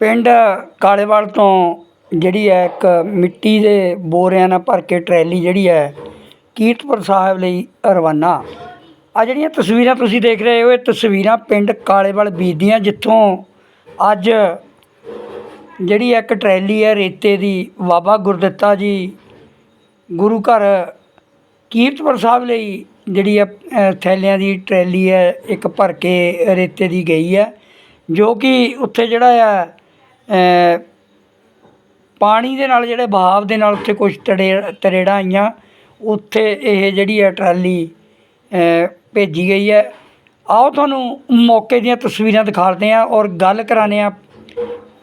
ਪਿੰਡ ਕਾਲੇਵਾਲ ਤੋਂ ਜਿਹੜੀ ਹੈ ਇੱਕ ਮਿੱਟੀ ਦੇ ਬੋਰਿਆਂ ਨਾਲ ਭਰ ਕੇ ਟਰੈਲੀ ਜਿਹੜੀ ਹੈ ਕੀਰਤਪੁਰ ਸਾਹਿਬ ਲਈ ਰਵਾਨਾ। ਆ ਜਿਹੜੀਆਂ ਤਸਵੀਰਾਂ ਤੁਸੀਂ ਦੇਖ ਰਹੇ ਹੋ, ਇਹ ਤਸਵੀਰਾਂ ਪਿੰਡ ਕਾਲੇਵਾਲ ਬੀਜਦੀਆਂ ਜਿੱਥੋਂ ਅੱਜ ਜਿਹੜੀ ਇੱਕ ਟਰੈਲੀ ਹੈ ਰੇਤੇ ਦੀ, ਬਾਬਾ ਗੁਰਦਿੱਤਾ ਜੀ ਗੁਰੂ ਘਰ ਕੀਰਤਪੁਰ ਸਾਹਿਬ ਲਈ ਜਿਹੜੀ ਹੈ ਥੈਲਿਆਂ ਦੀ ਟਰੈਲੀ ਹੈ, ਇੱਕ ਭਰ ਕੇ ਰੇਤੇ ਦੀ ਗਈ ਹੈ, ਜੋ ਕਿ ਉੱਥੇ ਜਿਹੜਾ ਆ ਪਾਣੀ ਦੇ ਨਾਲ ਜਿਹੜੇ ਬਹਾਵ ਦੇ ਨਾਲ ਉੱਥੇ ਕੁਝ ਤੜੇ ਤਰੇੜਾਂ ਆਈਆਂ ਉੱਥੇ ਇਹ ਜਿਹੜੀ ਹੈ ਟਰਾਲੀ ਭੇਜੀ ਗਈ ਹੈ। ਆਓ ਤੁਹਾਨੂੰ ਮੌਕੇ ਦੀਆਂ ਤਸਵੀਰਾਂ ਦਿਖਾਉਂਦੇ ਹਾਂ ਔਰ ਗੱਲ ਕਰਾਉਂਦੇ ਹਾਂ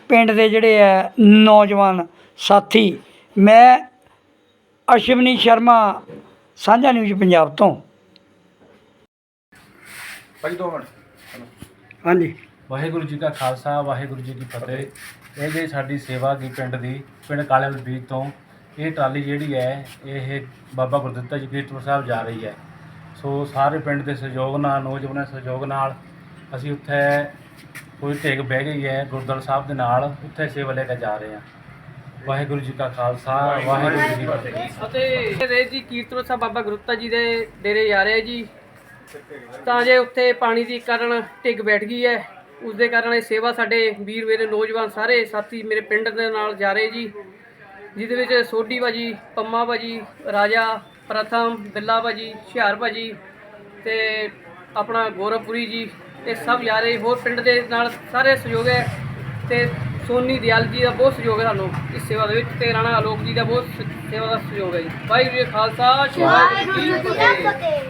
ਪਿੰਡ ਦੇ ਜਿਹੜੇ ਹੈ ਨੌਜਵਾਨ ਸਾਥੀ। ਮੈਂ ਅਸ਼ਵਨੀ ਸ਼ਰਮਾ ਸਾਂਝਾ ਨਿਊਜ਼ ਪੰਜਾਬ ਤੋਂ। ਭਾਈ ਦੋ ਮਿੰਟ। ਹਾਂਜੀ। ਵਾਹਿਗੁਰੂ ਜੀ ਕਾ ਖਾਲਸਾ, ਵਾਹਿਗੁਰੂ ਜੀ ਕੀ ਫਤਿਹ। ਇਹ ਜਿਹੜੀ ਸਾਡੀ ਸੇਵਾ ਕੀ ਪਿੰਡ ਦੀ, ਪਿੰਡ ਕਾਲੇਵਾਲ ਬੀਜ ਤੋਂ, ਇਹ ਟਰਾਲੀ ਜਿਹੜੀ ਹੈ, ਇਹ ਬਾਬਾ ਗੁਰਦਿੱਤਾ ਜੀ ਕੀਰਤਪੁਰ ਸਾਹਿਬ ਜਾ ਰਹੀ ਹੈ। ਸੋ ਸਾਰੇ ਪਿੰਡ ਦੇ ਸਹਿਯੋਗ ਨਾਲ, ਨੌਜਵਾਨਾਂ ਦੇ ਸਹਿਯੋਗ ਨਾਲ ਅਸੀਂ ਉੱਥੇ ਕੋਈ ਢੇਗ ਬਹਿ ਗਈ ਹੈ, ਗੁਰਦੁਆਰਾ ਸਾਹਿਬ ਦੇ ਨਾਲ ਉੱਥੇ ਸੇਵਾ ਲੈ ਕੇ ਜਾ ਰਹੇ ਹਾਂ। ਵਾਹਿਗੁਰੂ ਜੀ ਕਾ ਖਾਲਸਾ, ਵਾਹਿਗੁਰੂ ਜੀ ਕੀ ਫਤਿਹ। ਅਤੇ ਰੇ ਜੀ ਕੀਰਤਨ ਸਾਹਿਬ ਬਾਬਾ ਗੁਰਤਾ ਜੀ ਦੇ ਡੇਰੇ ਜਾ ਰਹੇ ਜੀ। ਤਾਂ ਜੇ ਉੱਥੇ ਪਾਣੀ ਦੀ ਕਾਰਨ ਢਿੱਗ ਬੈਠ ਗਈ ਹੈ ਉਸ ਦੇ ਕਾਰਨ ਇਹ ਸੇਵਾ ਸਾਡੇ ਵੀਰ, ਮੇਰੇ ਨੌਜਵਾਨ ਸਾਰੇ ਸਾਥੀ ਮੇਰੇ ਪਿੰਡ ਦੇ ਨਾਲ ਜਾ ਰਹੇ ਜੀ, ਜਿਹਦੇ ਵਿੱਚ ਸੋਢੀ ਭਾਜੀ, ਪੰਮਾ ਭਾਜੀ, ਰਾਜਾ, ਪ੍ਰਥਮ, ਬਿੱਲਾ ਭਾਜੀ, ਹੁਸ਼ਿਆਰ ਭਾਜੀ ਤੇ ਆਪਣਾ ਗੌਰਵਪੁਰੀ ਜੀ, ਇਹ ਸਭ ਜਾ ਰਹੇ। ਹੋਰ ਪਿੰਡ ਦੇ ਨਾਲ ਸਾਰੇ ਸਹਿਯੋਗ ਹੈ ਤੇ ਸੋਨੀ ਦਿਆਲ ਜੀ ਦਾ ਬਹੁਤ ਸਹਿਯੋਗ ਹੈ ਸਾਨੂੰ ਇਸ ਸੇਵਾ ਦੇ ਵਿੱਚ ਤੇ ਰਾਣਾ ਆਲੋਕ ਜੀ ਦਾ ਬਹੁਤ ਸ- ਸੇਵਾ ਦਾ ਸਹਿਯੋਗ ਹੈ ਜੀ। ਵਾਹਿਗੁਰੂ ਜੀ ਖਾਲਸਾ ਵਾਹਿਗੁਰੂ ਜੀ ਕੀ ਫਤਿਹ।